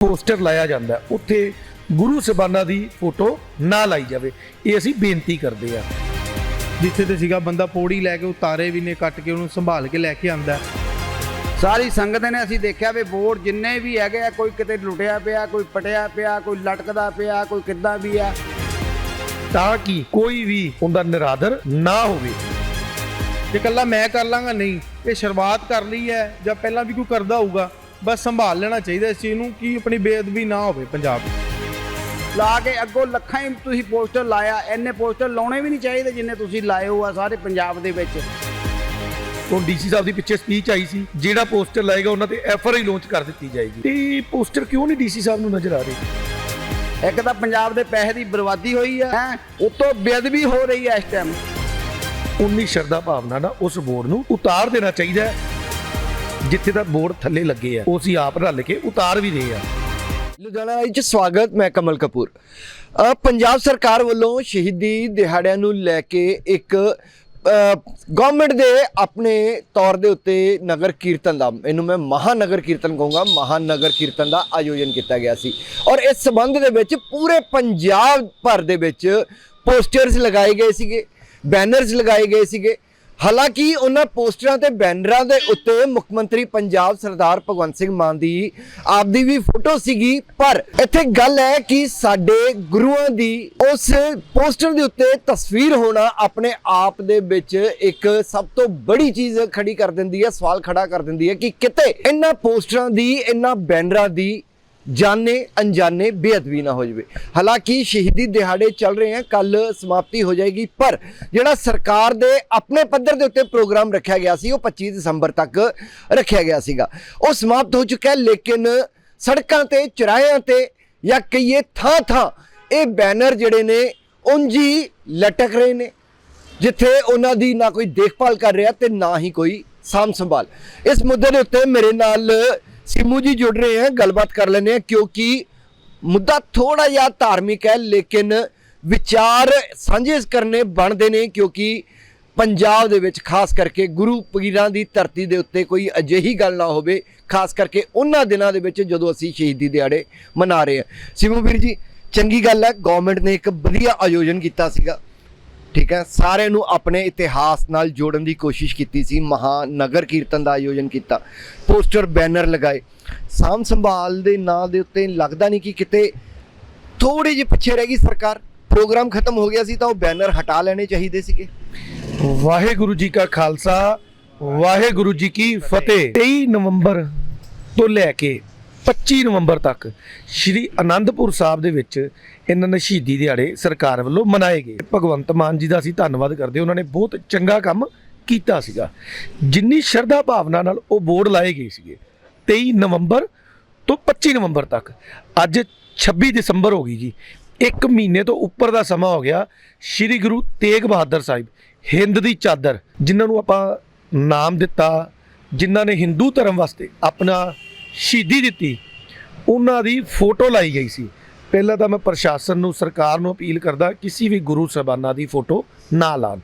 Poster ਲਾਇਆ ਜਾਂਦਾ ਹੈ, ਉੱਥੇ ਗੁਰੂ ਸਬਾਨਾ ਦੀ ਫੋਟੋ ਨਾ ਲਾਈ ਜਾਵੇ। ਇਹ ਅਸੀਂ ਬੇਨਤੀ ਕਰਦੇ ਆ ਜਿੱਥੇ ਤੇ ਸੀਗਾ ਬੰਦਾ ਪੌੜੀ ਲੈ ਕੇ ਉਤਾਰੇ ਵੀ ਨੇ ਕੱਟ ਕੇ ਉਹਨੂੰ ਸੰਭਾਲ ਕੇ ਲੈ ਕੇ ਆਂਦਾ ਸਾਰੀ ਸੰਗਤ ਨੇ ਅਸੀਂ ਦੇਖਿਆ ਵੀ ਵੋਟ ਜਿੰਨੇ ਵੀ ਹੈਗੇ ਆ ਕੋਈ ਕਿਤੇ ਲੁੱਟਿਆ ਪਿਆ ਕੋਈ ਪਟਿਆ ਪਿਆ ਕੋਈ ਲਟਕਦਾ ਪਿਆ ਕੋਈ ਕਿੱਦਾਂ ਵੀ ਆ। ਤਾਂ ਕਿ ਕੋਈ ਵੀ ਉਹਦਾ ਨਿਰਾਦਰ ਨਾ ਹੋਵੇ। ਜੇ ਕੱਲਾ ਮੈਂ ਕਰ ਲਾਂਗਾ ਨਹੀਂ। ਇਹ ਸ਼ੁਰੂਆਤ ਕਰ ਲਈ ਹੈ ਜਾਂ ਪਹਿਲਾਂ ਵੀ ਕੋਈ ਕਰਦਾ ਹੋਊਗਾ? ਬਸ ਸੰਭਾਲ ਲੈਣਾ ਚਾਹੀਦਾ ਇਸ ਚੀਜ਼ ਨੂੰ ਕਿ ਆਪਣੀ ਬੇਅਦਬੀ ਨਾ ਹੋਵੇ ਪੰਜਾਬ ਲਾ ਕੇ ਅੱਗੋਂ ਲੱਖਾਂ ਹੀ ਤੁਸੀਂ ਪੋਸਟਰ ਲਾਇਆ ਇੰਨੇ ਪੋਸਟਰ ਲਾਉਣੇ ਵੀ ਨਹੀਂ ਚਾਹੀਦੇ ਜਿੰਨੇ ਤੁਸੀਂ ਲਾਏ ਹੋ ਆ ਸਾਰੇ ਪੰਜਾਬ ਦੇ ਵਿੱਚ। ਉਹ ਡੀਸੀ ਸਾਹਿਬ ਦੀ ਪਿੱਛੇ ਸਪੀਚ ਆਈ ਸੀ ਜਿਹੜਾ ਪੋਸਟਰ ਲਾਏਗਾ ਉਹਨਾਂ ਤੇ ਐਫ ਆਰ ਆਈ ਲਾਂਚ ਕਰ ਦਿੱਤੀ ਜਾਏਗੀ। ਤੇ ਪੋਸਟਰ ਕਿਉਂ ਨਹੀਂ ਡੀਸੀ ਸਾਹਿਬ ਨੂੰ ਨਜ਼ਰ ਆ ਰਹੇ? ਇੱਕ ਤਾਂ ਪੰਜਾਬ ਦੇ ਪੈਸੇ ਦੀ ਬਰਬਾਦੀ ਹੋਈ ਹੈ ਹੈਂ ਉਤੋਂ ਬੇਅਦਬੀ ਹੋ ਰਹੀ ਹੈ ਇਸ ਟਾਈਮ ਉਨੀ ਸ਼ਰਧਾ ਭਾਵਨਾ ਨਾਲ ਉਸ ਬੋਰਡ ਨੂੰ ਉਤਾਰ ਦੇਣਾ ਚਾਹੀਦਾ ਹੈ। ਜਿੱਥੇ ਦਾ ਬੋਰਡ ਥੱਲੇ ਲੱਗੇ ਆ, ਉਹ ਅਸੀਂ ਆਪ ਰਲ ਕੇ ਉਤਾਰ ਵੀ ਰਹੇ ਆ। ਲੁਧਿਆਣਾ 'ਚ ਸਵਾਗਤ, ਮੈਂ ਕਮਲ ਕਪੂਰ। ਪੰਜਾਬ ਸਰਕਾਰ ਵੱਲੋਂ ਸ਼ਹੀਦੀ ਦਿਹਾੜਿਆਂ ਨੂੰ ਲੈ ਕੇ ਇੱਕ ਗਵਰਨਮੈਂਟ ਦੇ ਆਪਣੇ ਤੌਰ ਦੇ ਉੱਤੇ ਨਗਰ ਕੀਰਤਨ ਦਾ, ਇਹਨੂੰ ਮੈਂ ਮਹਾਨਗਰ ਕੀਰਤਨ ਕਹੂੰਗਾ, ਮਹਾਨਗਰ ਕੀਰਤਨ ਦਾ ਆਯੋਜਨ ਕੀਤਾ ਗਿਆ ਸੀ। ਔਰ ਇਸ ਸੰਬੰਧ ਦੇ ਵਿੱਚ ਪੂਰੇ ਪੰਜਾਬ ਭਰ ਦੇ ਵਿੱਚ ਪੋਸਟਰਸ ਲਗਾਏ ਗਏ ਸੀਗੇ ਬੈਨਰਸ ਲਗਾਏ ਗਏ ਸੀਗੇ। ਹਾਲਾਂਕਿ ਉਹਨਾਂ ਪੋਸਟਰਾਂ ਤੇ ਬੈਨਰਾਂ ਦੇ ਉੱਤੇ ਮੁੱਖ ਮੰਤਰੀ ਪੰਜਾਬ ਸਰਦਾਰ ਭਗਵੰਤ ਸਿੰਘ ਮਾਨ ਦੀ ਆਪਦੀ ਵੀ ਫੋਟੋ ਸੀਗੀ, ਪਰ ਇੱਥੇ ਗੱਲ ਹੈ ਕਿ ਸਾਡੇ ਗੁਰੂਆਂ ਦੀ ਉਸ ਪੋਸਟਰ ਦੇ ਉੱਤੇ ਤਸਵੀਰ ਹੋਣਾ ਆਪਣੇ ਆਪ ਦੇ ਵਿੱਚ ਇੱਕ ਸਭ ਤੋਂ ਬੜੀ ਚੀਜ਼ ਖੜੀ ਕਰ ਦਿੰਦੀ ਹੈ, ਸਵਾਲ ਖੜਾ ਕਰ ਦਿੰਦੀ ਹੈ ਕਿ ਕਿਤੇ ਇਹਨਾਂ ਪੋਸਟਰਾਂ ਦੀ, ਇਹਨਾਂ ਬੈਨਰਾਂ ਦੀ ਜਾਣੇ, ਅਣਜਾਣੇ ਬੇਅਦਬੀ ਨਾ ਹੋ ਜਾਵੇ। ਹਾਲਾਂਕਿ ਸ਼ਹੀਦੀ ਦਿਹਾੜੇ ਚੱਲ ਰਹੇ ਹਨ ਕੱਲ ਸਮਾਪਤੀ ਹੋ ਜਾਏਗੀ, ਪਰ ਜਿਹੜਾ ਸਰਕਾਰ ਦੇ ਆਪਣੇ ਪੱਧਰ ਦੇ ਉੱਤੇ ਪ੍ਰੋਗਰਾਮ ਰੱਖਿਆ ਗਿਆ ਸੀ, ਉਹ 25 ਦਸੰਬਰ ਤੱਕ ਰੱਖਿਆ ਗਿਆ ਸੀਗਾ। ਉਹ ਸਮਾਪਤ ਹੋ ਚੁੱਕਾ ਹੈ ਲੇਕਿਨ ਸੜਕਾਂ ਤੇ, ਚੁਰਾਹਿਆਂ ਤੇ ਜਾਂ ਕਈਏ ਥਾਂ ਥਾਂ ਇਹ ਬੈਨਰ ਜਿਹੜੇ ਨੇ, ਉਂਝੀ ਲਟਕ ਰਹੇ ਨੇ। ਜਿੱਥੇ ਉਹਨਾਂ ਦੀ ਨਾ ਕੋਈ ਦੇਖਭਾਲ ਕਰ ਰਿਹਾ ਤੇ ਨਾ ਹੀ ਕੋਈ ਸਾਂਭ ਸੰਭਾਲ ਇਸ ਮੁੱਦੇ ਦੇ ਉੱਤੇ ਮੇਰੇ ਨਾਲ ਸਿਮੂ ਜੀ ਜੁੜ ਰਹੇ ਹਨ ਗੱਲਬਾਤ ਕਰ ਲੈਂਦੇ ਹਾਂ, ਕਿਉਂਕਿ ਮੁੱਦਾ ਥੋੜਾ ਜਿਹਾ ਧਾਰਮਿਕ ਹੈ, ਲੇਕਿਨ ਵਿਚਾਰ ਸਾਂਝੇ ਕਰਨੇ ਬਣਦੇ ਨੇ, ਕਿਉਂਕਿ ਪੰਜਾਬ ਦੇ ਵਿੱਚ ਖਾਸ ਕਰਕੇ ਗੁਰੂ ਪੀਰਾਂ ਦੀ ਧਰਤੀ ਦੇ ਉੱਤੇ ਕੋਈ ਅਜਿਹੀ ਗੱਲ ਨਾ ਹੋਵੇ, ਖਾਸ ਕਰਕੇ ਉਹਨਾਂ ਦਿਨਾਂ ਦੇ ਵਿੱਚ ਜਦੋਂ ਅਸੀਂ ਸ਼ਹੀਦੀ ਦਿਹਾੜੇ ਮਨਾ ਰਹੇ ਹਾਂ। ਸਿਮੂ ਵੀਰ ਜੀ, ਚੰਗੀ ਗੱਲ ਹੈ ਗਵਰਨਮੈਂਟ ਨੇ ਇੱਕ ਵਧੀਆ ਆਯੋਜਨ ਕੀਤਾ ਸੀਗਾ। ਠੀਕ ਹੈ, ਸਾਰਿਆਂ ਨੂੰ ਆਪਣੇ ਇਤਿਹਾਸ ਨਾਲ ਜੋੜਨ ਦੀ ਕੋਸ਼ਿਸ਼ ਕੀਤੀ ਸੀ, ਮਹਾਨਗਰ ਕੀਰਤਨ ਦਾ ਆਯੋਜਨ ਕੀਤਾ, ਪੋਸਟਰ, ਬੈਨਰ ਲਗਾਏ। ਸਾਂਭ ਸੰਭਾਲ ਦੇ ਨਾਂ ਦੇ ਉੱਤੇ ਲੱਗਦਾ ਨਹੀਂ ਕਿ ਕਿਤੇ ਥੋੜੀ ਜਿਹੀ ਪਿੱਛੇ ਰਹਿ ਗਈ ਸਰਕਾਰ। ਪ੍ਰੋਗਰਾਮ ਖਤਮ ਹੋ ਗਿਆ ਸੀ ਤਾਂ ਉਹ ਬੈਨਰ ਹਟਾ ਲੈਣੇ ਚਾਹੀਦੇ ਸੀਗੇ। ਵਾਹਿਗੁਰੂ ਜੀ ਕਾ ਖਾਲਸਾ, ਵਾਹਿਗੁਰੂ ਜੀ ਕੀ ਫਤਿਹ। 23 ਨਵੰਬਰ ਤੋਂ ਲੈ ਕੇ 25 ਨਵੰਬਰ ਤੱਕ ਸ਼੍ਰੀ ਅਨੰਦਪੁਰ ਸਾਹਿਬ ਦੇ ਵਿੱਚ ਇਹਨਾਂ ਨੇ ਸ਼ਹੀਦੀ ਦਿਹਾੜੇ ਸਰਕਾਰ ਵੱਲੋਂ ਮਨਾਏ ਗਏ। ਭਗਵੰਤ ਮਾਨ ਜੀ ਦਾ ਅਸੀਂ ਧੰਨਵਾਦ ਕਰਦੇ ਉਹਨਾਂ ਨੇ ਬਹੁਤ ਚੰਗਾ ਕੰਮ ਕੀਤਾ ਸੀਗਾ। ਜਿੰਨੀ ਸ਼ਰਧਾ ਭਾਵਨਾ ਨਾਲ ਉਹ ਬੋਰਡ ਲਾਏ ਗਏ ਸੀਗੇ 23 ਨਵੰਬਰ ਤੋਂ 25 ਨਵੰਬਰ ਤੱਕ। ਅੱਜ 26 ਦਸੰਬਰ ਹੋ ਗਈ ਜੀ। ਇੱਕ ਮਹੀਨੇ ਤੋਂ ਉੱਪਰ ਦਾ ਸਮਾਂ ਹੋ ਗਿਆ ਸ੍ਰੀ ਗੁਰੂ ਤੇਗ ਬਹਾਦਰ ਸਾਹਿਬ, ਹਿੰਦ ਦੀ ਚਾਦਰ, ਜਿਨ੍ਹਾਂ ਨੂੰ ਆਪਾਂ ਨਾਮ ਦਿੱਤਾ, ਜਿਨ੍ਹਾਂ ਨੇ ਹਿੰਦੂ ਧਰਮ ਵਾਸਤੇ ਆਪਣਾ ਸ਼ਹੀਦੀ ਦਿੱਤੀ। ਉਹਨਾਂ ਦੀ ਫੋਟੋ ਲਾਈ ਗਈ ਸੀ। ਪਹਿਲਾਂ ਤਾਂ ਮੈਂ ਪ੍ਰਸ਼ਾਸਨ ਨੂੰ, ਸਰਕਾਰ ਨੂੰ ਅਪੀਲ ਕਰਦਾ, ਕਿਸੇ ਵੀ ਗੁਰੂ ਸਾਹਿਬਾਨਾਂ ਦੀ ਫੋਟੋ ਨਾ ਲਾਣ।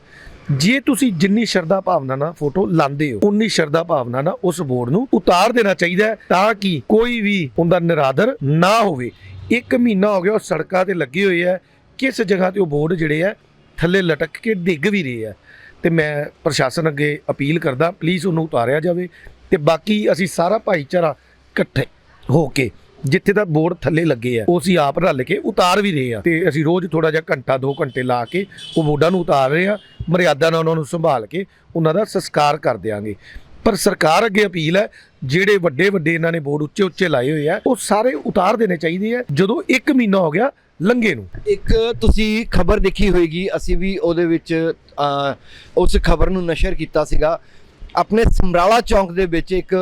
ਜੇ ਤੁਸੀਂ ਜਿੰਨੀ ਸ਼ਰਧਾ ਭਾਵਨਾ ਨਾਲ ਫੋਟੋ ਲਾਉਂਦੇ ਹੋ, ਉਨੀ ਸ਼ਰਧਾ ਭਾਵਨਾ ਨਾਲ ਉਸ ਬੋਰਡ ਨੂੰ ਉਤਾਰ ਦੇਣਾ ਚਾਹੀਦਾ ਤਾਂ ਕਿ ਕੋਈ ਵੀ ਉਹਦਾ ਨਿਰਾਦਰ ਨਾ ਹੋਵੇ। ਇੱਕ ਮਹੀਨਾ ਹੋ ਗਿਆ ਉਹ ਸੜਕਾਂ ਤੇ ਲੱਗੇ ਹੋਏ ਆ। ਕਿਸ ਜਗ੍ਹਾ ਤੇ ਉਹ ਬੋਰਡ ਜਿਹੜੇ ਆ, ਥੱਲੇ ਲਟਕ ਕੇ ਡਿੱਗ ਵੀ ਰਹੇ ਆ। ਤੇ ਮੈਂ ਪ੍ਰਸ਼ਾਸਨ ਅੱਗੇ ਅਪੀਲ ਕਰਦਾ ਪਲੀਜ਼ ਉਹਨੂੰ ਉਤਾਰਿਆ ਜਾਵੇ। ਤੇ ਬਾਕੀ ਅਸੀਂ ਸਾਰਾ ਭਾਈਚਾਰਾ ਇਕੱਠੇ ਹੋ ਕੇ ਜਿੱਥੇ ਦਾ ਬੋਰਡ ਥੱਲੇ ਲੱਗੇ ਆ, ਉਹ ਅਸੀਂ ਆਪ ਰਲ ਕੇ ਉਤਾਰ ਵੀ ਰਹੇ ਆ ਤੇ ਅਸੀਂ ਰੋਜ਼ ਥੋੜਾ ਜਿਹਾ ਘੰਟਾ 2 ਘੰਟੇ ਲਾ ਕੇ ਉਹ ਬੋਰਡਾਂ ਨੂੰ ਉਤਾਰ ਰਹੇ ਆ, ਮਰਿਆਦਾ ਨਾਲ ਉਹਨਾਂ ਨੂੰ ਸੰਭਾਲ ਕੇ ਉਹਨਾਂ ਦਾ ਸੰਸਕਾਰ ਕਰ ਦਿਆਂਗੇ। ਪਰ ਸਰਕਾਰ ਅੱਗੇ ਅਪੀਲ ਹੈ, ਜਿਹੜੇ ਵੱਡੇ ਵੱਡੇ ਇਹਨਾਂ ਨੇ ਬੋਰਡ ਉੱਚੇ ਉੱਚੇ ਲਾਏ ਹੋਏ ਆ, ਉਹ ਸਾਰੇ ਉਤਾਰ ਦੇਣੇ ਚਾਹੀਦੇ ਆ, ਜਦੋਂ 1 ਮਹੀਨਾ ਹੋ ਗਿਆ ਲੰਗੇ ਨੂੰ। ਇੱਕ ਤੁਸੀਂ ਖਬਰ ਦੇਖੀ ਹੋਏਗੀ, ਅਸੀਂ ਵੀ ਉਹਦੇ ਵਿੱਚ ਉਸ ਖਬਰ ਨੂੰ ਨਸ਼ਰ ਕੀਤਾ ਸੀਗਾ। ਆਪਣੇ ਸਮਰਾਲਾ ਚੌਂਕ ਦੇ ਵਿੱਚ ਇੱਕ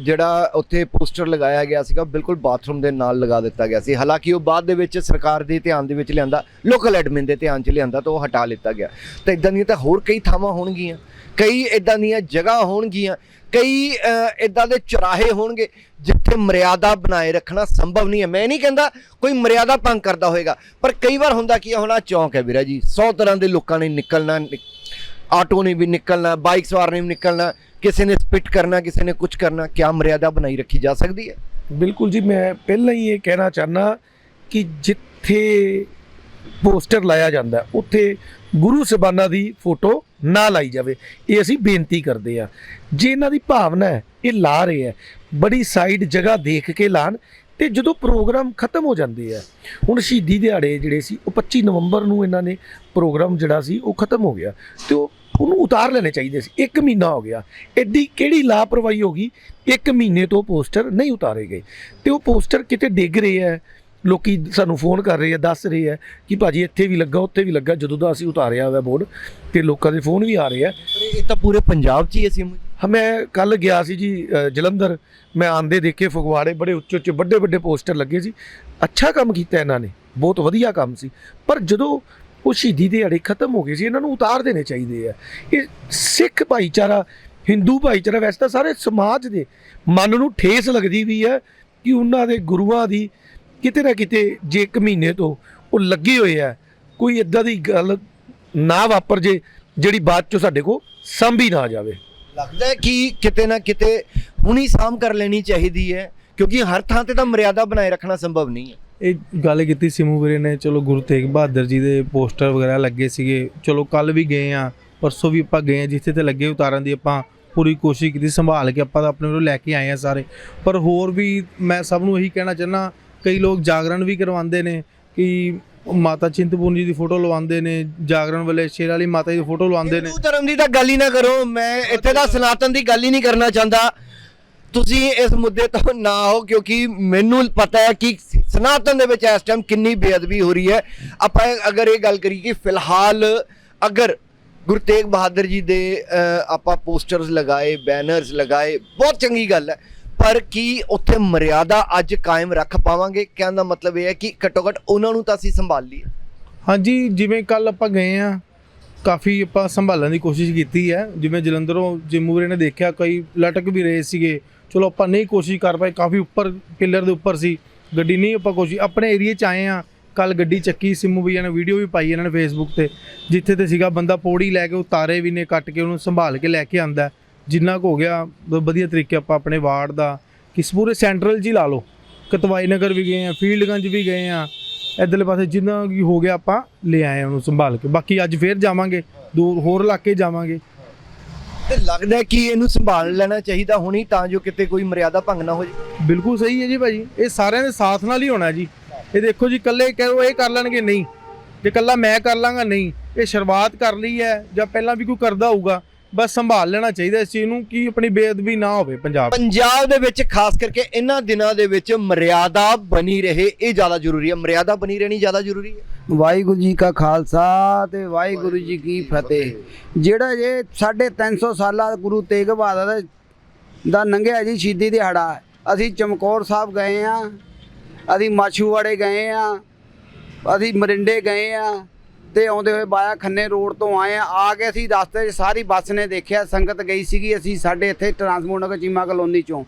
ਜਿਹੜਾ ਉੱਥੇ ਪੋਸਟਰ ਲਗਾਇਆ ਗਿਆ ਸੀਗਾ ਬਿਲਕੁਲ ਬਾਥਰੂਮ ਦੇ ਨਾਲ ਲਗਾ ਦਿੱਤਾ ਗਿਆ ਸੀ। ਹਾਲਾਂਕਿ ਉਹ ਬਾਅਦ ਦੇ ਵਿੱਚ ਸਰਕਾਰ ਦੇ ਧਿਆਨ ਦੇ ਵਿੱਚ ਲਿਆਂਦਾ ਲੋਕਲ ਐਡਮਿਨ ਦੇ ਧਿਆਨ 'ਚ ਲਿਆਂਦਾ ਤਾਂ ਉਹ ਹਟਾ ਲਿੱਤਾ ਗਿਆ। ਤਾਂ ਇਦਾਂ ਦੀਆਂ ਤਾਂ ਹੋਰ ਕਈ ਥਾਵਾਂ ਹੋਣਗੀਆਂ। ਕਈ ਇਦਾਂ ਦੀਆਂ ਜਗ੍ਹਾ ਹੋਣਗੀਆਂ। ਕਈ ਇਦਾਂ ਦੇ ਚੁਰਾਹੇ ਹੋਣਗੇ ਜਿੱਥੇ ਮਰਿਆਦਾ ਬਣਾਏ ਰੱਖਣਾ ਸੰਭਵ ਨਹੀਂ ਹੈ। ਮੈਂ ਨਹੀਂ ਕਹਿੰਦਾ ਕੋਈ ਮਰਿਆਦਾ ਭੰਗ ਕਰਦਾ ਹੋਵੇਗਾ ਪਰ ਕਈ ਵਾਰ ਹੁੰਦਾ ਕੀ ਹੋਣਾ ਚੌਂਕ ਹੈ ਵੀਰਾ ਜੀ। 100 ਤਰ੍ਹਾਂ ਦੇ ਲੋਕਾਂ ਨੇ ਨਿਕਲਣਾ, ਆਟੋ ਨੇ ਵੀ ਨਿਕਲਣਾ, ਬਾਈਕ ਸਵਾਰ ਨੇ ਵੀ ਨਿਕਲਣਾ। ਕਿਸੇ ਨੇ ਸਪਿਟ ਕਰਨਾ, ਕਿਸੇ ਨੇ ਕੁਝ ਕਰਨਾ, ਕਿਆ ਮਰਿਆਦਾ ਬਣਾਈ ਰੱਖੀ ਜਾ ਸਕਦੀ ਹੈ? ਬਿਲਕੁਲ ਜੀ, ਮੈਂ ਪਹਿਲਾਂ ਹੀ ਇਹ ਕਹਿਣਾ ਚਾਹਨਾ ਕਿ ਜਿੱਥੇ ਪੋਸਟਰ ਲਾਇਆ ਜਾਂਦਾ, ਉੱਥੇ ਗੁਰੂ ਸਬਾਨਾ ਦੀ ਫੋਟੋ ਨਾ ਲਾਈ ਜਾਵੇ। ਇਹ ਅਸੀਂ ਬੇਨਤੀ ਕਰਦੇ ਆ ਜੇ ਇਹਨਾਂ ਦੀ ਭਾਵਨਾ ਹੈ, ਇਹ ਲਾ ਰਹੇ ਆ ਬੜੀ ਸਾਈਡ ਜਗ੍ਹਾ ਦੇਖ ਕੇ ਲਾਣ ਤੇ ਜਦੋਂ ਪ੍ਰੋਗਰਾਮ ਖਤਮ ਹੋ ਜਾਂਦੇ ਆ, ਹੁਣ ਸ਼ਹੀਦੀ ਦਿਹਾੜੇ ਜਿਹੜੇ ਸੀ, ਉਹ 25 ਨਵੰਬਰ ਨੂੰ ਇਹਨਾਂ ਨੇ ਪ੍ਰੋਗਰਾਮ ਜਿਹੜਾ ਸੀ, ਉਹ ਖਤਮ ਹੋ ਗਿਆ। ਤੇ ਉਹ ਉਹਨੂੰ ਉਤਾਰ ਲੈਣੇ ਚਾਹੀਦੇ ਸੀ। ਇੱਕ ਮਹੀਨਾ ਹੋ ਗਿਆ। ਐਡੀ ਕਿਹੜੀ ਲਾਪਰਵਾਹੀ ਹੋ ਗਈ? ਇੱਕ ਮਹੀਨੇ ਤੋਂ ਪੋਸਟਰ ਨਹੀਂ ਉਤਾਰੇ ਗਏ। ਤੇ ਉਹ ਪੋਸਟਰ ਕਿਤੇ ਡਿੱਗ ਰਹੇ ਆ। ਲੋਕੀ ਸਾਨੂੰ ਫੋਨ ਕਰ ਰਹੇ ਆ ਦੱਸ ਰਹੇ ਆ ਕਿ ਭਾਜੀ ਇੱਥੇ ਵੀ ਲੱਗਾ ਉੱਥੇ ਵੀ ਲੱਗਾ। ਜਦੋਂ ਦਾ ਅਸੀਂ ਉਤਾਰਿਆ ਹੋਇਆ ਬੋਰਡ ਤੇ ਲੋਕਾਂ ਦੇ ਫੋਨ ਵੀ ਆ ਰਹੇ ਆ। ਇਹ ਤਾਂ ਪੂਰੇ ਪੰਜਾਬ 'ਚ ਹੀ ਅਸੀਂ ਹਾਂ, ਮੈਂ ਕੱਲ ਗਿਆ ਸੀ ਜੀ ਜਲੰਧਰ। ਮੈਂ ਆਂਦੇ ਦੇਖੇ ਫਗਵਾੜੇ ਬੜੇ ਉੱਚੇ ਉੱਚੇ ਵੱਡੇ ਵੱਡੇ ਪੋਸਟਰ ਲੱਗੇ ਸੀ। ਅੱਛਾ ਕੰਮ ਕੀਤਾ ਇਹਨਾਂ ਨੇ। ਬਹੁਤ ਵਧੀਆ ਕੰਮ ਸੀ। ਪਰ ਜਦੋਂ ਉਹ ਸ਼ਹੀਦੀ ਦਿਹਾੜੇ ਖਤਮ ਹੋ ਗਏ ਸੀ, ਇਹਨਾਂ ਨੂੰ ਉਤਾਰ ਦੇਣੇ ਚਾਹੀਦੇ ਆ। ਇਹ ਸਿੱਖ ਭਾਈਚਾਰਾ, ਹਿੰਦੂ ਭਾਈਚਾਰਾ, ਵੈਸੇ ਤਾਂ ਸਾਰੇ ਸਮਾਜ ਦੇ ਮਨ ਨੂੰ ਠੇਸ ਲੱਗਦੀ ਵੀ ਹੈ ਕਿ ਉਹਨਾਂ ਦੇ ਗੁਰੂਆਂ ਦੀ ਕਿਤੇ ਨਾ ਕਿਤੇ ਜੇ ਇੱਕ ਮਹੀਨੇ ਤੋਂ ਉਹ ਲੱਗੇ ਹੋਏ ਆ, ਕੋਈ ਇਦਾਂ ਦੀ ਗੱਲ ਨਾ ਵਾਪਰ ਜੇ, ਜਿਹੜੀ ਬਾਅਦ ਚੋਂ ਸਾਡੇ ਕੋਲ ਸੰਭੀ ਨਾ ਜਾਵੇ। ਲੱਗਦਾ ਹੈ ਕਿ ਕਿਤੇ ਨਾ ਕਿਤੇ ਹੁਣੀ ਸਾਮ ਕਰ ਲੈਣੀ ਚਾਹੀਦੀ ਹੈ, ਕਿਉਂਕਿ ਹਰ ਥਾਂ ਤੇ ਤਾਂ ਮਰਿਆਦਾ ਬਣਾਏ ਰੱਖਣਾ ਸੰਭਵ ਨਹੀਂ ਹੈ। ਇਹ ਗੱਲ ਕੀਤੀ ਸਿਮੂ ਵੀਰੇ ਨੇ, ਚਲੋ ਗੁਰੂ ਤੇਗ ਬਹਾਦਰ ਜੀ ਦੇ ਪੋਸਟਰ ਵਗੈਰਾ ਲੱਗੇ ਸੀਗੇ। ਚਲੋ ਕੱਲ ਵੀ ਗਏ ਆ, ਪਰਸੋਂ ਵੀ ਆਪਾਂ ਗਏ ਆ, ਜਿੱਥੇ ਤੇ ਲੱਗੇ ਉਤਾਰਨ ਦੀ ਆਪਾਂ ਪੂਰੀ ਕੋਸ਼ਿਸ਼ ਕੀਤੀ, ਸੰਭਾਲ ਕੇ ਆਪਾਂ ਤਾਂ ਆਪਣੇ ਨੂੰ ਲੈ ਕੇ ਆਏ ਆ ਸਾਰੇ। ਪਰ ਹੋਰ ਵੀ ਮੈਂ ਸਭ ਨੂੰ ਇਹੀ ਕਹਿਣਾ ਚਾਹੁੰਦਾ, ਕਈ ਲੋਕ ਜਾਗਰਣ ਵੀ ਕਰਵਾਉਂਦੇ ਨੇ ਕਿ ਮਾਤਾ ਚਿੰਤਪੂਰਨੀ ਜੀ ਦੀ ਫੋਟੋ ਲਵਾਉਂਦੇ ਨੇ, ਜਾਗਰਣ ਵਾਲੇ ਸ਼ੇਰ ਵਾਲੀ ਮਾਤਾ ਜੀ ਦੀ ਫੋਟੋ ਲਵਾਉਂਦੇ ਨੇ। ਹਿੰਦੂ ਧਰਮ ਦੀ ਤਾਂ ਗੱਲ ਹੀ ਨਾ ਕਰੋ, ਮੈਂ ਇੱਥੇ ਦਾ ਸਨਾਤਨ ਦੀ ਗੱਲ ਹੀ ਨਹੀਂ ਕਰਨਾ ਚਾਹੁੰਦਾ। ਤੁਸੀਂ ਇਸ ਮੁੱਦੇ ਤੋਂ ਨਾ ਹੋ, ਕਿਉਂਕਿ ਮੈਨੂੰ ਪਤਾ ਹੈ ਕਿ ਸਨਾਤਨ ਦੇ ਵਿੱਚ ਇਸ ਟਾਈਮ ਕਿੰਨੀ ਬੇਅਦਬੀ ਹੋ ਰਹੀ ਹੈ। ਆਪਾਂ ਅਗਰ ਇਹ ਗੱਲ ਕਰੀਏ ਕਿ ਫਿਲਹਾਲ ਅਗਰ ਗੁਰੂ ਤੇਗ ਬਹਾਦਰ ਜੀ ਦੇ ਆਪਾਂ ਪੋਸਟਰਸ ਲਗਾਏ ਬੈਨਰਸ ਲਗਾਏ, ਬਹੁਤ ਚੰਗੀ ਗੱਲ ਹੈ। ਪਰ ਕੀ ਉੱਥੇ ਮਰਿਆਦਾ ਅੱਜ ਕਾਇਮ ਰੱਖ ਪਾਵਾਂਗੇ? ਕਹਿਣ ਦਾ ਮਤਲਬ ਇਹ ਹੈ ਕਿ ਘੱਟੋ ਘੱਟ ਉਹਨਾਂ ਨੂੰ ਤਾਂ ਅਸੀਂ ਸੰਭਾਲ ਲਈਏ। ਹਾਂਜੀ, ਜਿਵੇਂ ਕੱਲ ਆਪਾਂ ਗਏ ਆ ਕਾਫੀ ਆਪਾਂ ਸੰਭਾਲਣ ਦੀ ਕੋਸ਼ਿਸ਼ ਕੀਤੀ ਹੈ। ਜਿਵੇਂ ਜਲੰਧਰੋਂ ਜਿਮੂਰੇ ਨੇ ਦੇਖਿਆ, ਕਈ ਲਟਕ ਵੀ ਰਹੇ ਸੀਗੇ। ਚਲੋ ਆਪਾਂ ਨਹੀਂ ਕੋਸ਼ਿਸ਼ ਕਰ ਪਾਏ, ਕਾਫੀ ਉੱਪਰ ਪਿੱਲਰ ਦੇ ਉੱਪਰ ਸੀ, ਗੱਡੀ ਨਹੀਂ ਆਪਾਂ ਕੋਸ਼ਿਸ਼, ਆਪਣੇ ਏਰੀਏ 'ਚ ਆਏ ਆ ਕੱਲ ਗੱਡੀ ਚੱਕੀ, ਸਿੰਮੂ ਭਈਆ ਨੇ ਵੀਡੀਓ ਵੀ ਪਾਈ ਇਹਨਾਂ ਨੇ ਫੇਸਬੁੱਕ ਤੇ, ਜਿੱਥੇ ਤੇ ਸੀਗਾ ਬੰਦਾ ਪੌੜੀ ਲੈ ਕੇ ਉਤਾਰੇ ਵੀ ਨੇ ਕੱਟ ਕੇ ਉਹਨੂੰ ਸੰਭਾਲ ਕੇ ਲੈ ਕੇ ਆਂਦਾ ਜਿੰਨਾ ਕੁ ਹੋ ਗਿਆ ਵਧੀਆ ਤਰੀਕੇ ਆਪਾਂ ਆਪਣੇ ਵਾਰਡ ਦਾ ਕਿਸ ਪੂਰੇ ਸੈਂਟਰਲ 'ਚ ਹੀ ਲਾ ਲਓ। ਕਤਵਾਈ ਨਗਰ ਵੀ ਗਏ ਆ ਫੀਲਡਗੰਜ ਵੀ ਗਏ ਆ ਇਧਰਲੇ ਪਾਸੇ ਜਿੰਨਾ ਕੀ ਹੋ ਗਿਆ ਆਪਾਂ ਲੈ ਆਏ ਉਹਨੂੰ ਸੰਭਾਲ ਕੇ। ਬਾਕੀ ਅੱਜ ਫੇਰ ਜਾਵਾਂਗੇ, ਦੂਰ ਹੋਰ ਇਲਾਕੇ ਜਾਵਾਂਗੇ। ਤੇ ਲੱਗਦਾ ਹੈ ਕਿ ਇਹਨੂੰ ਸੰਭਾਲ ਲੈਣਾ ਚਾਹੀਦਾ ਹੁਣੀ ਤਾਂ ਜੋ ਕਿਤੇ ਕੋਈ ਮਰਿਆਦਾ ਭੰਗ ਨਾ ਹੋ ਜਾਵੇ ਬਿਲਕੁਲ ਸਹੀ ਹੈ ਜੀ ਭਾਜੀ। ਇਹ ਸਾਰਿਆਂ ਦੇ ਸਾਥ ਨਾਲ ਹੀ ਹੋਣਾ ਜੀ। ਇਹ ਦੇਖੋ ਜੀ, ਇਕੱਲੇ ਕਰੋ ਇਹ ਕਰ ਲੈਣਗੇ, ਨਹੀਂ। ਜੇ ਇਕੱਲਾ ਮੈਂ ਕਰ ਲਾਂਗਾ, ਨਹੀਂ। ਇਹ ਸ਼ੁਰੂਆਤ ਕਰ ਲਈ ਹੈ ਜਾਂ ਪਹਿਲਾਂ ਵੀ ਕੋਈ ਕਰਦਾ ਹੋਊਗਾ। ਬਸ ਸੰਭਾਲ ਲੈਣਾ ਚਾਹੀਦਾ ਇਸ ਚੀਜ਼ ਨੂੰ ਕਿ ਆਪਣੀ ਬੇਅਦਬੀ ਨਾ ਹੋਵੇ ਪੰਜਾਬ। ਪੰਜਾਬ ਦੇ ਵਿੱਚ ਖਾਸ ਕਰਕੇ ਇਹਨਾਂ ਦਿਨਾਂ ਦੇ ਵਿੱਚ ਮਰਿਆਦਾ ਬਣੀ ਰਹੇ ਇਹ ਜ਼ਿਆਦਾ ਜ਼ਰੂਰੀ ਹੈ। ਮਰਿਆਦਾ ਬਣੀ ਰਹਿਣੀ ਜ਼ਿਆਦਾ ਜ਼ਰੂਰੀ ਹੈ। ਵਾਹਿਗੁਰੂ ਜੀ ਕਾ ਖਾਲਸਾ ਤੇ ਵਾਹਿਗੁਰੂ ਜੀ ਕੀ ਫਤਿਹ। ਜਿਹੜਾ ਜੇ 350 ਸਾਲਾ ਗੁਰੂ ਤੇਗ ਬਹਾਦਰ ਦਾ ਨੰਗਿਆ ਜੀ ਸ਼ਹੀਦੀ ਦਿਹਾੜਾ ਅਸੀਂ ਚਮਕੌਰ ਸਾਹਿਬ ਗਏ ਆ ਅਸੀਂ ਮਾਛੂਵਾੜੇ ਗਏ ਆ ਅਸੀਂ ਮਰਿੰਡੇ ਗਏ ਆ ਤੇ ਆਉਂਦੇ ਹੋਏ ਬਾਇਆ ਖੰਨੇ ਰੋਡ ਤੋਂ ਆਏ ਆ। ਆ ਕੇ ਅਸੀਂ ਰਸਤੇ 'ਚ ਸਾਰੀ ਬੱਸ ਨੇ ਦੇਖਿਆ, ਸੰਗਤ ਗਈ ਸੀਗੀ ਅਸੀਂ ਸਾਡੇ ਇੱਥੇ ਟਰਾਂਸਪੋਰਟ ਨਗਰ ਚੀਮਾ ਕਲੋਨੀ ਚੋਂ।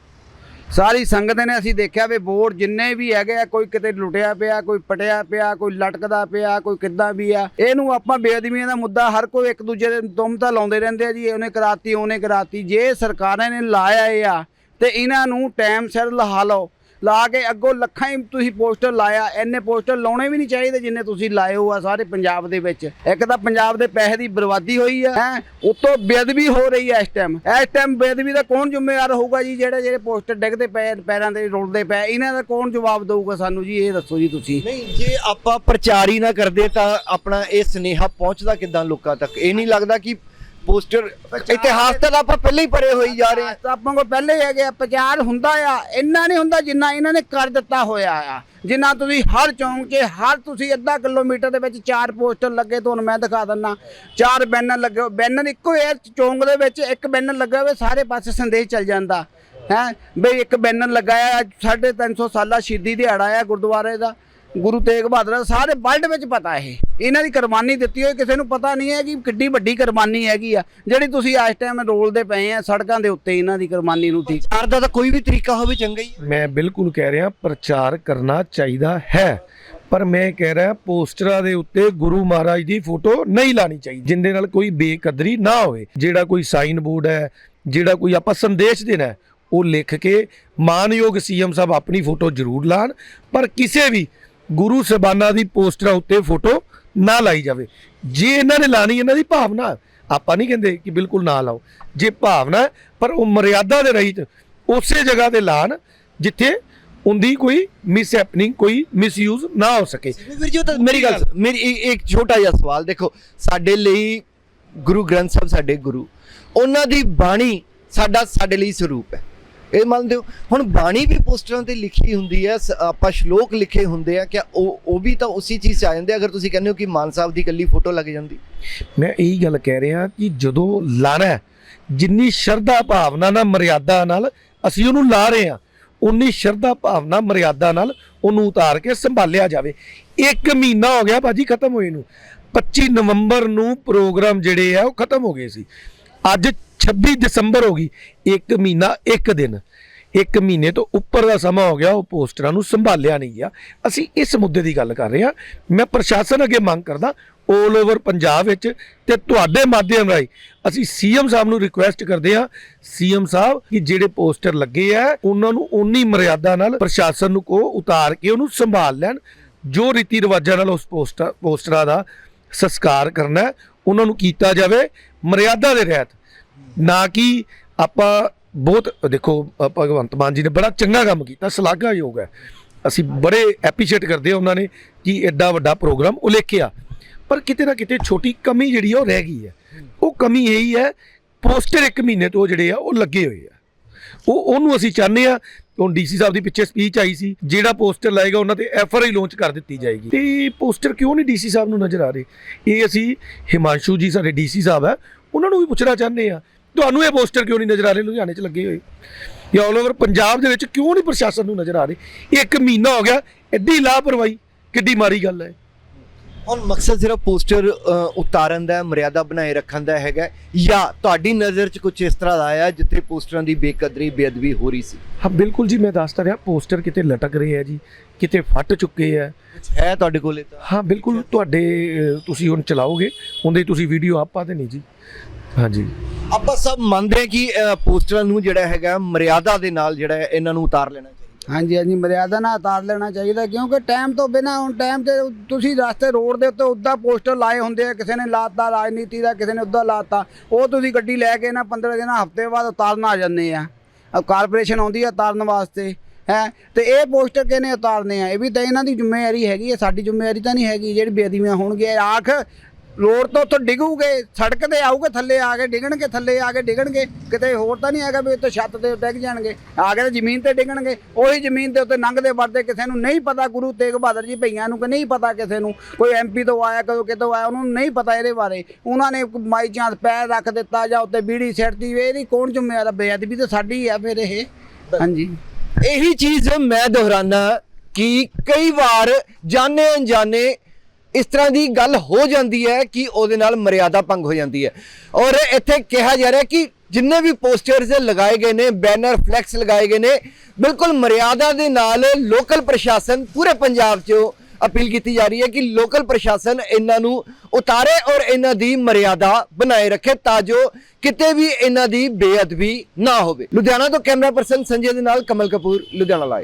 ਸਾਰੀ ਸੰਗਤ ਨੇ ਅਸੀਂ ਦੇਖਿਆ ਵੀ ਬੋਰਡ ਜਿੰਨੇ ਵੀ ਹੈਗੇ ਆ, ਕੋਈ ਕਿਤੇ ਲੁੱਟਿਆ ਪਿਆ, ਕੋਈ ਪਟਿਆ ਪਿਆ, ਕੋਈ ਲਟਕਦਾ ਪਿਆ, ਕੋਈ ਕਿੱਦਾਂ ਵੀ ਆ। ਇਹਨੂੰ ਆਪਾਂ ਬੇਅਦਬੀਆਂ ਦਾ ਮੁੱਦਾ ਹਰ ਕੋਈ ਇੱਕ ਦੂਜੇ ਦੇ ਤੁਮ ਤਾਂ ਲਾਉਂਦੇ ਰਹਿੰਦੇ ਆ ਜੀ, ਉਹਨੇ ਕਰਾਤੀ ਉਹਨੇ ਕਰਾਤੀ। ਜੇ ਸਰਕਾਰਾਂ ਨੇ ਲਾਇਆ ਇਹ ਆ, ਤੇ ਇਹਨਾਂ ਨੂੰ ਟਾਈਮ ਸਿਰ ਲਹਾ ਲਓ। ਲਾ ਕੇ ਅੱਗੋਂ ਲੱਖਾਂ ਹੀ ਤੁਸੀਂ ਪੋਸਟਰ ਲਾਇਆ, ਇੰਨੇ ਪੋਸਟਰ ਲਾਉਣੇ ਵੀ ਨਹੀਂ ਚਾਹੀਦੇ ਜਿੰਨੇ ਤੁਸੀਂ ਲਾਏ ਹੋ ਆ ਸਾਰੇ ਪੰਜਾਬ ਦੇ ਵਿੱਚ। ਇੱਕ ਤਾਂ ਪੰਜਾਬ ਦੇ ਪੈਸੇ ਦੀ ਬਰਬਾਦੀ ਹੋਈ ਹੈ ਹੈ, ਉਤੋਂ ਬੇਅਦਬੀ ਹੋ ਰਹੀ ਹੈ ਇਸ ਟਾਈਮ ਇਸ ਟਾਈਮ ਬੇਅਦਬੀ ਦਾ ਕੌਣ ਜ਼ਿੰਮੇਵਾਰ ਹੋਊਗਾ ਜੀ ਜਿਹੜੇ ਜਿਹੜੇ ਪੋਸਟਰ ਡਿੱਗਦੇ ਪਏ, ਪੈਰਾਂ ਤੇ ਰੁਲਦੇ ਪਏ, ਇਹਨਾਂ ਦਾ ਕੌਣ ਜਵਾਬ ਦੇਊਗਾ ਸਾਨੂੰ ਜੀ, ਇਹ ਦੱਸੋ ਜੀ ਤੁਸੀਂ। ਨਹੀਂ, ਜੇ ਆਪਾਂ ਪ੍ਰਚਾਰ ਹੀ ਨਾ ਕਰਦੇ ਤਾਂ ਆਪਣਾ ਇਹ ਸਨੇਹਾ ਪਹੁੰਚਦਾ ਕਿੱਦਾਂ ਲੋਕਾਂ ਤੱਕ? ਇਹ ਨਹੀਂ ਲੱਗਦਾ ਕਿ ਪੋਸਟਰ ਇਤਿਹਾਸ ਤਾਂ ਆਪਾਂ ਪਹਿਲਾਂ ਹੀ ਪੜੇ ਹੋਈ ਜਾ ਰਹੇ ਤਾਂ ਆਪਾਂ ਕੋਲ ਪਹਿਲੇ ਹੀ ਹੈਗੇ ਆ ਪ੍ਰਚਾਰ ਹੁੰਦਾ ਆ ਇੰਨਾ ਨਹੀਂ ਹੁੰਦਾ ਜਿੰਨਾ ਇਹਨਾਂ ਨੇ ਕਰ ਦਿੱਤਾ ਹੋਇਆ ਆ। ਜਿੰਨਾ ਤੁਸੀਂ ਹਰ ਚੌਂਕ 'ਚ ਹਰ ਤੁਸੀਂ ਅੱਧਾ ਕਿਲੋਮੀਟਰ ਦੇ ਵਿੱਚ ਚਾਰ ਪੋਸਟਰ ਲੱਗੇ ਤੁਹਾਨੂੰ ਮੈਂ ਦਿਖਾ ਦਿੰਦਾ ਚਾਰ ਬੈਨਰ ਲੱਗੇ। ਬੈਨਰ ਇੱਕੋ ਹੈ ਚੌਂਕ ਦੇ ਵਿੱਚ ਇੱਕ ਬੈਨਰ ਲੱਗਾ ਹੋਵੇ ਸਾਰੇ ਪਾਸੇ ਸੰਦੇਸ਼ ਚੱਲ ਜਾਂਦਾ। ਹੈ ਬਈ ਇੱਕ ਬੈਨਰ ਲਗਾਇਆ ਅੱਜ 350 ਸਾਲਾ ਸ਼ਹੀਦੀ ਦਿਹਾੜਾ ਆ ਗੁਰਦੁਆਰੇ ਦਾ। ਗੁਰੂ ਤੇਗ ਬਹਾਦਰ ਦਾ ਸਾਰੇ ਵਰਲਡ ਵਿੱਚ ਪਤਾ ਇਹ। ਇਹਨਾਂ ਦੀ ਕੁਰਬਾਨੀ ਦਿੱਤੀ ਹੋਈ ਕਿਸੇ ਨੂੰ ਪਤਾ ਨਹੀਂ ਹੈ ਕਿ ਕਿੱਡੀ ਵੱਡੀ ਕੁਰਬਾਨੀ ਹੈਗੀ ਆ। ਜਿਹੜੀ ਤੁਸੀਂ ਇਸ ਟਾਈਮ ਰੋਲਦੇ ਪਏ ਆ ਸੜਕਾਂ ਦੇ ਉੱਤੇ ਇਹਨਾਂ ਦੀ ਕੁਰਬਾਨੀ ਨੂੰ ਠੀਕ ਪ੍ਰਚਾਰ ਦਾ ਤਾਂ ਕੋਈ ਵੀ ਤਰੀਕਾ ਹੋਵੇ ਚੰਗਾ ਹੀ ਹੈ। ਮੈਂ ਬਿਲਕੁਲ ਕਹਿ ਰਿਹਾ ਪ੍ਰਚਾਰ ਕਰਨਾ ਚਾਹੀਦਾ ਹੈ। ਪਰ ਮੈਂ ਕਹਿ ਰਿਹਾ ਪੋਸਟਰਾਂ ਦੇ ਉੱਤੇ ਗੁਰੂ ਮਹਾਰਾਜ ਦੀ ਫੋਟੋ ਨਹੀਂ ਲਾਣੀ ਚਾਹੀਦੀ ਜਿੰਦੇ ਨਾਲ ਕੋਈ ਬੇਕਦਰੀ ਨਾ ਹੋਵੇ। ਜਿਹੜਾ ਕੋਈ ਸਾਈਨ ਬੋਰਡ ਹੈ ਜਿਹੜਾ ਕੋਈ ਆਪਾਂ ਸੰਦੇਸ਼ ਦੇਣਾ ਹੈ, ਉਹ ਲਿਖ ਕੇ ਮਾਨਯੋਗ ਸੀਐਮ ਸਾਹਿਬ ਆਪਣੀ ਫੋਟੋ ਜ਼ਰੂਰ ਲਾਣ। ਪਰ ਕਿਸੇ ਵੀ ਗੁਰੂ ਸਾਹਿਬਾਨਾਂ ਦੀ ਪੋਸਟਰਾਂ ਉੱਤੇ ਫੋਟੋ ਨਾ ਲਾਈ ਜਾਵੇ ਜੇ ਇਹਨਾਂ ਨੇ ਲਾਣੀ ਇਹਨਾਂ ਦੀ ਭਾਵਨਾ। ਆਪਾਂ ਨਹੀਂ ਕਹਿੰਦੇ ਕਿ ਬਿਲਕੁਲ ਨਾ ਲਾਓ ਜੇ ਭਾਵਨਾ ਪਰ ਉਹ ਮਰਿਆਦਾ ਦੇ ਰਹਿਤ ਉਸੇ ਜਗ੍ਹਾ ਤੇ ਲਾਣ ਜਿੱਥੇ ਉਹਦੀ ਕੋਈ ਮਿਸ ਹੈਪਨਿੰਗ ਕੋਈ ਮਿਸਯੂਜ਼ ਨਾ ਹੋ ਸਕੇ ਵੀਰ ਜੀ ਤਾਂ ਮੇਰੀ ਗੱਲ। ਮੇਰੀ ਇੱਕ ਛੋਟਾ ਜਿਹਾ ਸਵਾਲ ਦੇਖੋ ਸਾਡੇ ਲਈ ਗੁਰੂ ਗ੍ਰੰਥ ਸਾਹਿਬ ਸਾਡੇ ਗੁਰੂ ਉਹਨਾਂ ਦੀ ਬਾਣੀ ਸਾਡਾ ਸਾਡੇ ਲਈ ਸਰੂਪ ਹੈ ਇਹ ਮੰਨਦੇ ਹੋ ਹੁਣ ਬਾਣੀ ਵੀ ਪੋਸਟਰਾਂ ਤੇ ਲਿਖੀ ਹੁੰਦੀ ਹੈ, ਸ- ਆਪਾਂ ਸ਼ਲੋਕ ਲਿਖੇ ਹੁੰਦੇ ਆ ਕਿ ਉਹ ਉਹ ਵੀ ਤਾਂ ਉਸੇ ਚੀਜ਼ 'ਚ ਆ ਜਾਂਦੇ ਅਗਰ ਤੁਸੀਂ ਕਹਿੰਦੇ ਹੋ ਕਿ ਮਾਨ ਸਾਹਿਬ ਦੀ ਇਕੱਲੀ ਫੋਟੋ ਲੱਗ ਜਾਂਦੀ। ਮੈਂ ਇਹੀ ਗੱਲ ਕਹਿ ਰਿਹਾ ਕਿ ਜਦੋਂ ਲਾਣਾ ਜਿੰਨੀ ਸ਼ਰਧਾ ਭਾਵਨਾ ਨਾਲ, ਮਰਿਆਦਾ ਨਾਲ ਅਸੀਂ ਉਹਨੂੰ ਲਾ ਰਹੇ ਹਾਂ, ਉਨੀ ਸ਼ਰਧਾ ਭਾਵਨਾ, ਮਰਿਆਦਾ ਨਾਲ ਉਹਨੂੰ ਉਤਾਰ ਕੇ ਸੰਭਾਲਿਆ ਜਾਵੇ। ਇੱਕ ਮਹੀਨਾ ਹੋ ਗਿਆ ਬਾਜੀ ਖਤਮ ਹੋਏ ਨੂੰ। 25 ਨਵੰਬਰ ਨੂੰ ਪ੍ਰੋਗਰਾਮ ਜਿਹੜੇ ਆ, ਉਹ ਖਤਮ ਹੋ ਗਏ ਸੀ। ਅੱਜ 26 ਦਸੰਬਰ ਹੋ ਗਈ, ਇੱਕ ਮਹੀਨਾ, ਇੱਕ ਦਿਨ। ਇੱਕ ਮਹੀਨੇ ਤੋਂ ਉੱਪਰ ਦਾ ਸਮਾਂ ਹੋ ਗਿਆ, ਉਹ ਪੋਸਟਰਾਂ ਨੂੰ ਸੰਭਾਲਿਆ ਨਹੀਂ ਗਿਆ। ਅਸੀਂ ਇਸ ਮੁੱਦੇ ਦੀ ਗੱਲ ਕਰ ਰਹੇ ਹਾਂ। ਮੈਂ ਪ੍ਰਸ਼ਾਸਨ ਅੱਗੇ ਮੰਗ ਕਰਦਾ 올 ਓਵਰ ਪੰਜਾਬ ਵਿੱਚ ਤੇ ਤੁਹਾਡੇ ਮਾਧਿਅਮ ਰਾਹੀਂ ਅਸੀਂ ਸੀਐਮ ਸਾਹਿਬ ਨੂੰ ਰਿਕੁਐਸਟ ਕਰਦੇ ਹਾਂ, ਸੀਐਮ ਸਾਹਿਬ, ਕਿ ਜਿਹੜੇ ਪੋਸਟਰ ਲੱਗੇ ਆ, ਉਹਨਾਂ ਨੂੰ ਓਨੀ ਮਰਿਆਦਾ ਨਾਲ ਪ੍ਰਸ਼ਾਸਨ ਨੂੰ ਕੋ ਉਤਾਰ ਕੇ ਉਹਨੂੰ ਸੰਭਾਲ ਲੈਣ। ਜੋ ਰੀਤੀ ਰਿਵਾਜਾਂ ਨਾਲ ਉਸ ਪੋਸਟਰ ਪੋਸਟਰਾਂ ਦਾ ਸੰਸਕਾਰ ਕਰਨਾ ਉਹਨਾਂ ਨੂੰ ਕੀਤਾ ਜਾਵੇ, ਮਰਿਆਦਾ ਦੇ ਰਹਿਤ। ਨਾ ਕਿ ਆਪਾਂ ਬਹੁਤ, ਦੇਖੋ ਭਗਵੰਤ ਮਾਨ ਜੀ ਨੇ ਬੜਾ ਚੰਗਾ ਕੰਮ ਕੀਤਾ, ਸ਼ਲਾਘਾਯੋਗ ਹੈ। ਅਸੀਂ ਬੜੇ ਐਪਰੀਸ਼ੀਏਟ ਕਰਦੇ ਹਾਂ ਉਹਨਾਂ ਨੇ ਕਿ ਐਡਾ ਵੱਡਾ ਪ੍ਰੋਗਰਾਮ ਉਲੇਖਿਆ। ਪਰ ਕਿਤੇ ਨਾ ਕਿਤੇ ਛੋਟੀ ਕਮੀ ਜਿਹੜੀ ਆ ਉਹ ਰਹਿ ਗਈ ਹੈ। ਉਹ ਕਮੀ ਇਹੀ ਹੈ ਪੋਸਟਰ ਇੱਕ ਮਹੀਨੇ ਤੋਂ ਜਿਹੜੇ ਆ ਉਹ ਲੱਗੇ ਹੋਏ ਆ। ਉਹ, ਉਹਨੂੰ ਅਸੀਂ ਚਾਹੁੰਦੇ ਆ ਹੁਣ ਡੀਸੀ ਸਾਹਿਬ ਦੀ ਪਿੱਛੇ ਸਪੀਚ ਆਈ ਸੀ, ਜਿਹੜਾ ਪੋਸਟਰ ਲਾਏਗਾ ਉਹਨਾਂ ਤੇ ਐੱਫ ਆਰ ਆਈ ਲਾਂਚ ਕਰ ਦਿੱਤੀ ਜਾਏਗੀ। ਤੇ ਪੋਸਟਰ ਕਿਉਂ ਨਹੀਂ ਡੀਸੀ ਸਾਹਿਬ ਨੂੰ ਨਜ਼ਰ ਆ ਰਹੇ? ਇਹ ਅਸੀਂ ਹਿਮਾਂਸ਼ੂ ਜੀ ਸਾਡੇ ਡੀਸੀ ਸਾਹਿਬ ਹੈ ਉਹਨਾਂ ਨੂੰ ਵੀ ਪੁੱਛਣਾ ਚਾਹੁੰਦੇ ਆ ਤੁਹਾਨੂੰ ਇਹ ਪੋਸਟਰ ਕਿਉਂ ਨਹੀਂ ਨਜ਼ਰ ਆ ਰਹੇ? ਲੁਧਿਆਣੇ 'ਚ ਲੱਗੇ ਹੋਏ। ਜਾਂ ਆਲ ਓਵਰ ਪੰਜਾਬ ਦੇ ਵਿੱਚ ਕਿਉਂ ਨਹੀਂ ਪ੍ਰਸ਼ਾਸਨ ਨੂੰ ਨਜ਼ਰ ਆ ਰਹੇ? ਇੱਕ ਮਹੀਨਾ ਹੋ ਗਿਆ ਐਡੀ ਲਾਪਰਵਾਹੀ ਕਿੱਡੀ ਮਾਰੀ ਗੱਲ ਹੈ। ਹੁਣ ਮਕਸਦ ਸਿਰਫ ਪੋਸਟਰ ਉਤਾਰਨ ਦਾ ਮਰਿਆਦਾ ਬਣਾਏ ਰੱਖਣ ਦਾ ਹੈਗਾ ਜਾਂ ਤੁਹਾਡੀ ਨਜ਼ਰ 'ਚ ਕੁਝ ਇਸ ਤਰ੍ਹਾਂ ਦਾ ਆਇਆ ਜਿੱਥੇ ਪੋਸਟਰਾਂ ਦੀ ਬੇਕਦਰੀ ਬੇਅਦਬੀ ਹੋ ਰਹੀ ਸੀ? ਹਾਂ ਬਿਲਕੁਲ ਜੀ ਮੈਂ ਦੱਸਦਾ ਰਿਹਾ ਪੋਸਟਰ ਕਿਤੇ ਲਟਕ ਰਹੇ ਆ ਜੀ ਕਿਤੇ ਫਟ ਚੁੱਕੇ ਆ। ਹੈ ਤੁਹਾਡੇ ਕੋਲ ਤਾਂ? ਹਾਂ ਬਿਲਕੁਲ ਤੁਹਾਡੇ ਤੁਸੀਂ ਹੁਣ ਚਲਾਓਗੇ ਉਹਦੇ ਤੁਸੀਂ ਵੀਡੀਓ ਆਪ ਪਾ ਦੇਣੀ ਜੀ। ਹਾਂਜੀ। ਆਪਾਂ ਸਭ ਮੰਨਦੇ ਹਾਂ ਕਿ ਅ, ਪੋਸਟਰਾਂ ਨੂੰ ਜਿਹੜਾ ਹੈਗਾ ਮਰਿਆਦਾ ਦੇ ਨਾਲ ਜਿਹੜਾ ਹੈ ਇਹਨਾਂ ਨੂੰ ਉਤਾਰ ਲੈਣਾ ਚਾਹੀਦਾ। ਹਾਂਜੀ ਹਾਂਜੀ ਮਰਿਆਦਾ ਨਾਲ ਉਤਾਰ ਲੈਣਾ ਚਾਹੀਦਾ ਕਿਉਂਕਿ ਟਾਈਮ ਤੋਂ ਬਿਨਾ ਹੁਣ ਟਾਈਮ ਤੇ ਤੁਸੀਂ ਰਸਤੇ ਰੋਡ ਦੇ ਉੱਤੇ ਉੱਦਾਂ ਪੋਸਟਰ ਲਾਏ ਹੁੰਦੇ ਆ ਕਿਸੇ ਨੇ ਲਾਤਾ ਰਾਜਨੀਤੀ ਦਾ ਕਿਸੇ ਨੇ ਉੱਦਾਂ ਲਾਤਾ ਉਹ ਤੁਸੀਂ ਗੱਡੀ ਲੈ ਕੇ ਨਾ 15 ਦਿਨ ਹਫ਼ਤੇ ਬਾਅਦ ਉਤਾਰਨ ਆ ਜਾਂਦੇ ਆ। ਕਾਰਪੋਰੇਸ਼ਨ ਆਉਂਦੀ ਆ ਉਤਾਰਨ ਵਾਸਤੇ ਹੈ ਤੇ ਇਹ ਪੋਸਟਰ ਕਿਹਨੇ ਉਤਾਰਨੇ ਆ? ਇਹ ਵੀ ਤਾਂ ਇਹਨਾਂ ਦੀ ਜ਼ਿੰਮੇਵਾਰੀ ਹੈਗੀ ਹੈ ਸਾਡੀ ਜ਼ਿੰਮੇਵਾਰੀ ਤਾਂ ਨਹੀਂ ਹੈਗੀ ਜਿਹੜੀ ਬੇਅਦਬੀਆਂ ਹੋਣਗੀਆਂ ਆਖ ਲੋੜ ਤੋਂ ਉੱਥੋਂ ਡਿੱਗੂਗੇ, ਸੜਕ ਤੇ ਆਊਗੇ, ਥੱਲੇ ਆ ਕੇ ਡਿੱਗਣਗੇ, ਥੱਲੇ ਆ ਕੇ ਡਿੱਗਣਗੇ, ਕਿਤੇ ਹੋਰ ਤਾਂ ਨਹੀਂ ਹੈਗਾ ਵੀ ਉੱਤੇ ਛੱਤ ਤੇ ਡਿੱਗ ਜਾਣਗੇ, ਆ ਕੇ ਤਾਂ ਜ਼ਮੀਨ ਤੇ ਡਿੱਗਣਗੇ, ਉਹੀ ਜ਼ਮੀਨ ਦੇ ਉੱਤੇ ਲੰਘਦੇ ਵੜਦੇ ਕਿਸੇ ਨੂੰ ਨਹੀਂ ਪਤਾ, ਗੁਰੂ ਤੇਗ ਬਹਾਦਰ ਜੀ ਭਈਆਂ ਨੂੰ ਕਿ ਨਹੀਂ ਪਤਾ ਕਿਸੇ ਨੂੰ, ਕੋਈ ਐਮਪੀ ਤੋਂ ਆਇਆ, ਕਦੋਂ ਕਿਤੋਂ ਆਇਆ, ਉਹਨੂੰ ਨਹੀਂ ਪਤਾ ਇਹਦੇ ਬਾਰੇ। ਉਹਨਾਂ ਨੇ ਮਾਈ ਚਾਂਦ ਪੈਰ ਰੱਖ ਦਿੱਤਾ ਜਾਂ ਉੱਤੇ ਬੀੜੀ ਸਿੱਟਦੀ ਇਹਦੀ ਕੌਣ ਜ਼ਿੰਮੇਵਾਰ ਬੇਅਦਬੀ ਤਾਂ ਸਾਡੀ ਆ ਫਿਰ ਇਹ। ਹਾਂਜੀ। ਇਹੀ ਚੀਜ਼ ਮੈਂ ਦੁਹਰਾਨਾ ਕਿ ਕਈ ਵਾਰ ਜਾਣੇ ਅਣਜਾਣੇ ਇਸ ਤਰ੍ਹਾਂ ਦੀ ਗੱਲ ਹੋ ਜਾਂਦੀ ਹੈ ਕਿ ਉਹਦੇ ਨਾਲ ਮਰਿਆਦਾ ਭੰਗ ਹੋ ਜਾਂਦੀ ਹੈ। ਔਰ ਇੱਥੇ ਕਿਹਾ ਜਾ ਰਿਹਾ ਕਿ ਜਿੰਨੇ ਵੀ ਪੋਸਟਰਸ ਲਗਾਏ ਗਏ ਨੇ ਬੈਨਰ ਫਲੈਕਸ ਲਗਾਏ ਗਏ ਨੇ, ਬਿਲਕੁਲ ਮਰਿਆਦਾ ਦੇ ਨਾਲ ਲੋਕਲ ਪ੍ਰਸ਼ਾਸਨ ਪੂਰੇ ਪੰਜਾਬ 'ਚ ਅਪੀਲ ਕੀਤੀ ਜਾ ਰਹੀ ਹੈ ਕਿ ਲੋਕਲ ਪ੍ਰਸ਼ਾਸਨ ਇਹਨਾਂ ਨੂੰ ਉਤਾਰੇ ਔਰ ਇਹਨਾਂ ਦੀ ਮਰਿਆਦਾ ਬਣਾਏ ਰੱਖੇ ਤਾਂ ਜੋ ਕਿਤੇ ਵੀ ਇਹਨਾਂ ਦੀ ਬੇਅਦਬੀ ਨਾ ਹੋਵੇ। ਲੁਧਿਆਣਾ ਤੋਂ ਕੈਮਰਾ ਪਰਸਨ ਸੰਜੇ ਦੇ ਨਾਲ ਕਮਲ ਕਪੂਰ, ਲੁਧਿਆਣਾ ਲਾਈਵ